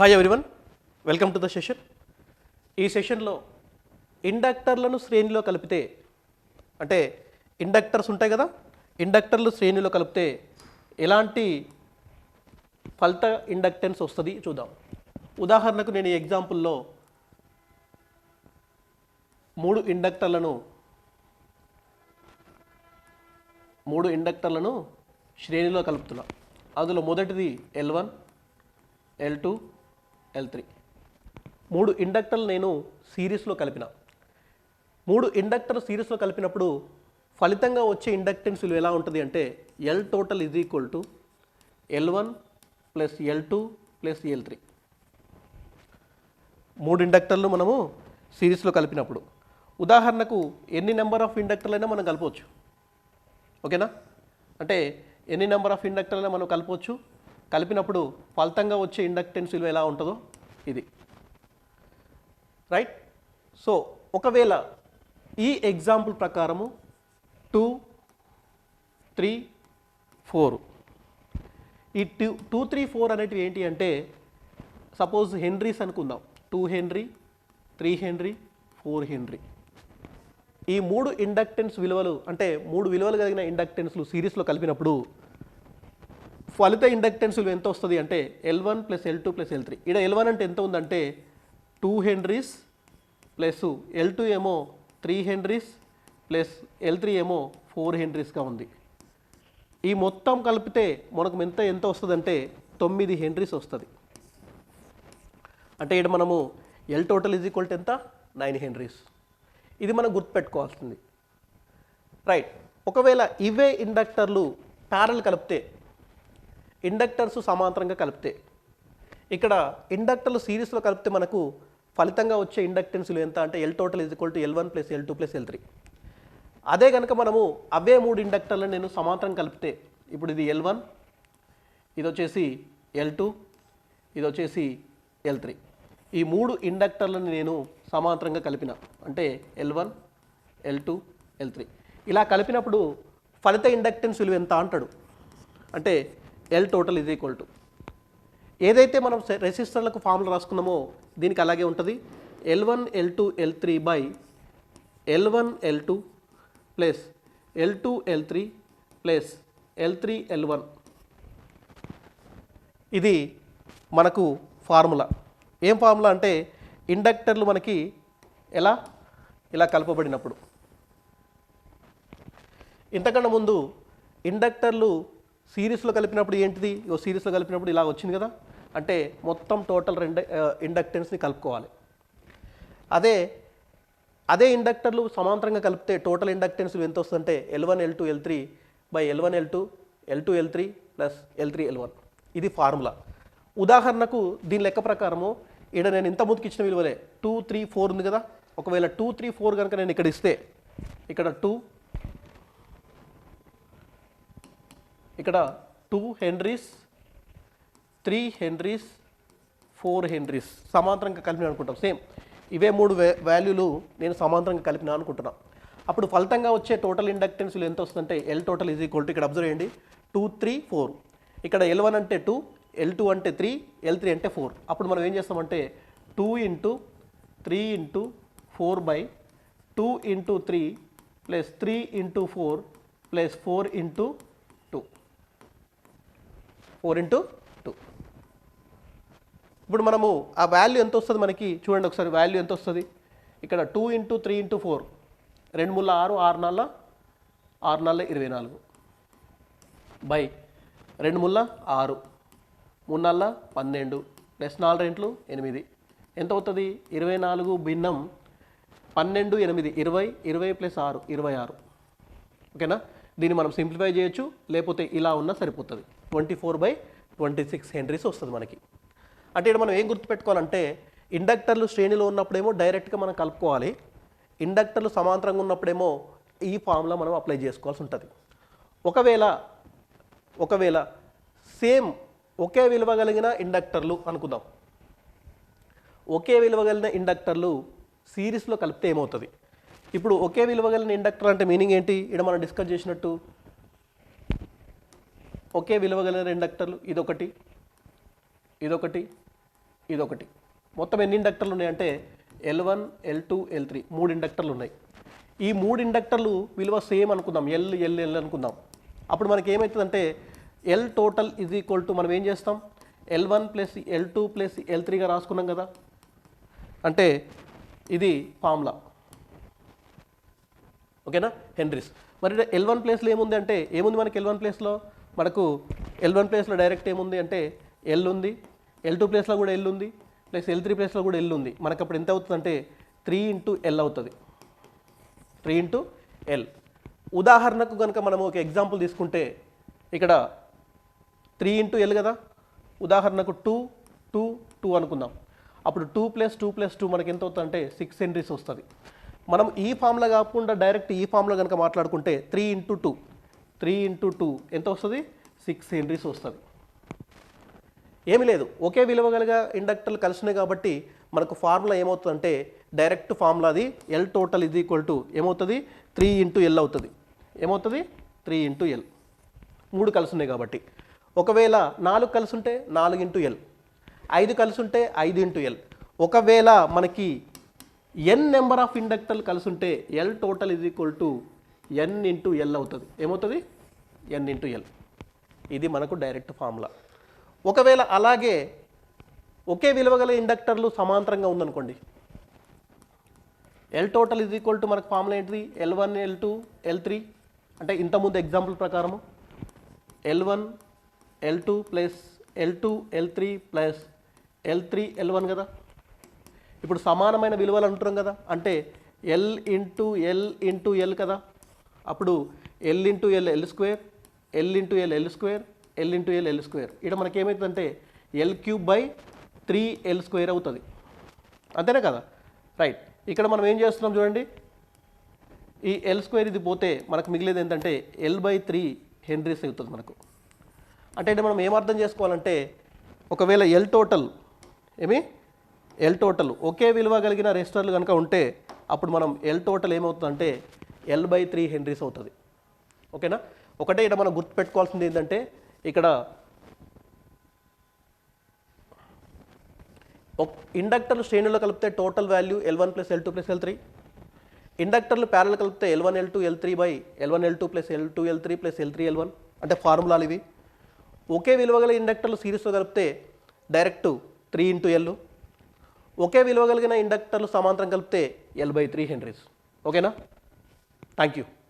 Hi everyone welcome to the session ఈ సెషన్లో ఇండక్టర్లను శ్రేణిలో కలిపితే అంటే ఇండక్టర్స్ ఉంటాయి కదా ఇండక్టర్లు శ్రేణిలో కలిపితే ఎలాంటి ఫలిత ఇండక్టెన్స్ వస్తుంది చూద్దాం. ఉదాహరణకు నేను ఈ ఎగ్జాంపుల్లో మూడు ఇండక్టర్లను మూడు ఇండక్టర్లను శ్రేణిలో కలుపుతున్నా. అందులో మొదటిది L one L two L three మూడు ఇండక్టర్లు నేను సిరీస్లో కలిపిన. మూడు ఇండక్టర్ సిరీస్లో కలిపినప్పుడు ఫలితంగా వచ్చే ఇండక్టెన్స్ విలువ ఎలా ఉంటుంది అంటే L total is equal to L one plus L two plus L three మూడు ఇండక్టర్లు మనము సిరీస్లో కలిపినప్పుడు. ఉదాహరణకు ఎన్ని నెంబర్ ఆఫ్ ఇండక్టర్లు అయినా మనం కలపవచ్చు. ఓకేనా? అంటే ఎన్ని నెంబర్ ఆఫ్ ఇండక్టర్లైనా మనం కలపవచ్చు? కలిపినప్పుడు ఫలితంగా వచ్చే ఇండక్టెన్స్ విలువ ఎలా ఉంటుందో ఇది. రైట్ సో ఒకవేళ ఈ ఎగ్జాంపుల్ ప్రకారము టూ త్రీ ఫోర్ ఈ టూ టూ త్రీ ఫోర్ అనేటివి ఏంటి అంటే సపోజ్ హెన్రీస్ అనుకుందాం. Two henry three henry four henry ఈ మూడు ఇండక్టెన్స్ విలువలు అంటే మూడు విలువలు కలిగిన ఇండక్టెన్స్లు సిరీస్లో కలిపినప్పుడు ఫలిత ఇండక్టెన్స్ విలువ ఎంత వస్తుంది అంటే L one plus L two plus L three ఇక్కడ ఎల్ వన్ అంటే ఎంత ఉందంటే two henries plus L two ఏమో three henries plus L three ఏమో ఫోర్ హెన్రీస్గా ఉంది. ఈ మొత్తం కలిపితే మనకు ఎంత ఎంత వస్తుందంటే తొమ్మిది హెన్రీస్ వస్తుంది. అంటే ఇక్కడ మనము L total is equal to ఎంత? నైన్ హెన్రీస్ ఇది మనం గుర్తుపెట్టుకోవాల్సింది. రైట్ ఒకవేళ ఇవే ఇండక్టర్లు ప్యారల్ కలిపితే ఇండక్టర్స్ సమాంతరంగా కలిపితే. ఇక్కడ ఇండక్టర్లు సిరీస్లో కలిపితే మనకు ఫలితంగా వచ్చే ఇండక్టెన్స్లు ఎంత అంటే L total is equal to L one plus L two plus L three అదే కనుక మనము అవే మూడు ఇండక్టర్లను నేను సమాంతరం కలిపితే ఇప్పుడు ఇది ఎల్ వన్ ఇది వచ్చేసి ఎల్ టూ ఇది వచ్చేసి ఎల్ త్రీ ఈ మూడు ఇండక్టర్లను నేను సమాంతరంగా కలిపిన అంటే L one L two L three ఇలా కలిపినప్పుడు ఫలిత ఇండక్టెన్స్ విలువ ఎంత అంటాడు? అంటే ఎల్ టోటల్ ఇది ఈక్వల్ టు ఏదైతే మనం రెసిస్టర్లకు ఫార్ములా రాసుకున్నామో దీనికి అలాగే ఉంటుంది. L one L two L three by L one L two plus L two L three plus L three L one ఇది మనకు ఫార్ములా ఏం ఫార్ములా అంటే ఇండక్టర్లు మనకి ఎలా? ఇలా కలపబడినప్పుడు. ఇంతకన్నా ముందు ఇండక్టర్లు సిరీస్లో కలిపినప్పుడు ఏంటిది? ఓ సిరీస్లో కలిపినప్పుడు ఇలా వచ్చింది కదా? అంటే మొత్తం టోటల్ రెండు ఇండక్టెన్స్ని కలుపుకోవాలి. అదే అదే ఇండక్టర్లు సమాంతరంగా కలిపితే టోటల్ ఇండక్టెన్స్ ఎంత వస్తుందంటే L one L two L three by L one L two L two L three plus L three L one ఇది ఫార్ములా. ఉదాహరణకు దీని లెక్క ప్రకారము ఇక్కడ నేను ఇంత ముందుకు ఇచ్చిన విలువలే. టూ త్రీ ఫోర్ ఉంది కదా? ఒకవేళ టూ త్రీ ఫోర్ కనుక నేను ఇక్కడ ఇస్తే ఇక్కడ టూ ఇక్కడ two henries three henries four henries సమాంతరంగా కలిపిన అనుకుంటాం. సేమ్ ఇవే మూడు వాల్యూలు నేను సమాంతరంగా కలిపిన అనుకుంటున్నాను అప్పుడు ఫలితంగా వచ్చే టోటల్ ఇండక్టెన్స్లు ఎంత వస్తుందంటే L total is equal to ఇక్కడ అబ్జర్వ్ చేయండి. టూ త్రీ ఫోర్ ఇక్కడ ఎల్ వన్ అంటే టూ ఎల్ టూ అంటే త్రీ ఎల్ త్రీ అంటే ఫోర్ అప్పుడు మనం ఏం చేస్తామంటే two into three into four by two into three plus three into four plus four into four into two. ఇప్పుడు మనము ఆ వాల్యూ ఎంత వస్తుంది మనకి? చూడండి ఒకసారి వాల్యూ ఎంత వస్తుంది? ఇక్కడ two into three into four రెండు ముళ్ళ ఆరు ఆరు నాలుగు ఆరు నాలుగు ఇరవై నాలుగు. బై. రెండు ముళ్ళ ఆరు. మూడు నాళ్ళ పన్నెండు. ప్లస్ నాలుగు రెంట్లు ఎనిమిది. ఎంత అవుతుంది? ఇరవై నాలుగు భిన్నం పన్నెండు ఎనిమిది. ఇరవై ఇరవై ప్లస్ ఆరు ఇరవై ఆరు. ఓకేనా? దీన్ని మనం సింప్లిఫై చేయొచ్చు లేకపోతే ఇలా ఉన్నా సరిపోతుంది. Twenty four by twenty six henries వస్తుంది మనకి. అంటే ఇక్కడ మనం ఏం గుర్తుపెట్టుకోవాలంటే ఇండక్టర్లు శ్రేణిలో ఉన్నప్పుడేమో డైరెక్ట్గా మనం కలుపుకోవాలి. ఇండక్టర్లు సమాంతరంగా ఉన్నప్పుడేమో ఈ ఫార్ములా మనం అప్లై చేసుకోవాల్సి ఉంటుంది. ఒకవేళ ఒకవేళ సేమ్ ఒకే విలువ కలిగిన ఇండక్టర్లు అనుకుందాం. ఒకే విలువ కలిగిన ఇండక్టర్లు సిరీస్లో కలిపితే ఏమవుతుంది? ఇప్పుడు ఒకే విలువ కలిగిన ఇండక్టర్ అంటే మీనింగ్ ఏంటి? ఇక్కడ మనం డిస్కస్ చేసినట్టు ఒకే విలువ కలిగిన ఇండక్టర్లు ఇదొకటి ఇదొకటి ఇదొకటి. మొత్తం ఎన్ని ఇండక్టర్లు ఉన్నాయంటే L one L two L three మూడు ఇండక్టర్లు ఉన్నాయి. ఈ మూడు ఇండక్టర్లు విలువ సేమ్ అనుకుందాం. ఎల్ ఎల్ ఎల్ అనుకుందాం. అప్పుడు మనకి ఏమవుతుందంటే L total is equal to మనం ఏం చేస్తాం? L one plus L two plus L త్రీగా రాసుకున్నాం కదా. అంటే ఇది ఫార్ములా ఓకేనా? హెన్రీస్. మరి ఎల్ వన్ ప్లేస్లో ఏముంది అంటే ఏముంది మనకి ఎల్ వన్ ప్లేస్లో మనకు ఎల్ వన్ ప్లేస్లో డైరెక్ట్ ఏముంది అంటే ఎల్ ఉంది. ఎల్ టూ ప్లేస్లో కూడా ఎల్ ఉంది. ప్లస్ ఎల్ త్రీ ప్లేస్లో కూడా ఎల్ ఉంది. మనకు అప్పుడు ఎంత అవుతుంది అంటే త్రీ ఇంటూ ఎల్ అవుతుంది. త్రీ ఇంటూ ఎల్ ఉదాహరణకు కనుక మనం ఒక ఎగ్జాంపుల్ తీసుకుంటే ఇక్కడ త్రీ ఇంటూ ఎల్ కదా? ఉదాహరణకు టూ టూ టూ అనుకుందాం. అప్పుడు two plus two plus two మనకి ఎంత అవుతుంది అంటే సిక్స్ హెన్రీస్ వస్తుంది. మనం ఈ ఫామ్లో కాకుండా డైరెక్ట్ ఈ ఫామ్లో కనుక మాట్లాడుకుంటే three into two. Three into two. ఎంత వస్తుంది? సిక్స్ హెన్రీస్ వస్తుంది. ఏమీ లేదు. ఒకే విలువ కలిగ ఇండక్టర్లు కలిసినాయి కాబట్టి మనకు ఫార్ములా ఏమవుతుందంటే డైరెక్ట్ ఫార్ములా అది ఎల్ టోటల్ ఇది ఈక్వల్ టు ఏమవుతుంది? త్రీ ఇంటూ ఎల్ అవుతుంది. ఏమవుతుంది? త్రీ ఇంటూ ఎల్ మూడు కలిసి ఉన్నాయి కాబట్టి. ఒకవేళ నాలుగు కలిసి ఉంటే నాలుగు ఇంటూ ఎల్ ఐదు కలిసి ఉంటే ఐదు ఇంటూ ఎల్ ఒకవేళ మనకి ఎన్ నెంబర్ ఆఫ్ ఇండక్టర్లు కలిసి ఉంటే ఎల్ టోటల్ ఇది equal to N into L అవుతుంది. ఏమవుతుంది? ఎన్ ఇంటూ ఎల్ ఇది మనకు డైరెక్ట్ ఫార్ములా ఒకవేళ అలాగే ఒకే విలువ గల ఇండక్టర్లు సమాంతరంగా ఉందనుకోండి. ఎల్ టోటల్ ఇది ఈక్వల్ టు మనకు ఫార్ములా ఏంటిది? L one L two L three అంటే ఇంతకుముందు ఎగ్జాంపుల్ ప్రకారము. L one L two plus L two L three plus L three L one కదా. ఇప్పుడు సమానమైన విలువలు అంటున్నాం కదా. అంటే L into L into L కదా. అప్పుడు L into L L square L into L L square L into L L square ఇక్కడ మనకేమవుతుందంటే L cube by three L square అవుతుంది. అంతేనే కదా? రైట్ ఇక్కడ మనం ఏం చేస్తున్నాం చూడండి. ఈ ఎల్ స్క్వేర్ ఇది పోతే మనకు మిగిలేదు ఏంటంటే ఎల్ బై త్రీ హెన్రీస్ అవుతుంది మనకు. అంటే మనం ఏమర్థం చేసుకోవాలంటే ఒకవేళ ఎల్ టోటల్ ఏమి? ఎల్ టోటల్ ఒకే విలువ కలిగిన రెజిస్టర్లు కనుక ఉంటే అప్పుడు మనం ఎల్ టోటల్ ఏమవుతుందంటే ఎల్ బై త్రీ హెన్రీస్ అవుతుంది. ఓకేనా? ఒకటే ఇక్కడ మనం గుర్తుపెట్టుకోవాల్సింది ఏంటంటే ఇక్కడ ఇండక్టర్లు శ్రేణుల్లో కలిపితే total value L one plus L two plus L three ఇండక్టర్లు ప్యారల్ కలిపితే L one L two L three by L one L two plus L two L three plus L three L one అంటే ఫార్ములాలు ఇవి. ఒకే విలువ గల ఇండక్టర్లు సిరీస్లో కలిపితే డైరెక్ట్ త్రీ ఇంటూ ఎల్ ఒకే విలువ కలిగిన ఇండక్టర్లు సమాంతరం కలిపితే ఎల్ బై త్రీ హెన్రీస్ ఓకేనా థ్యాంక్ యూ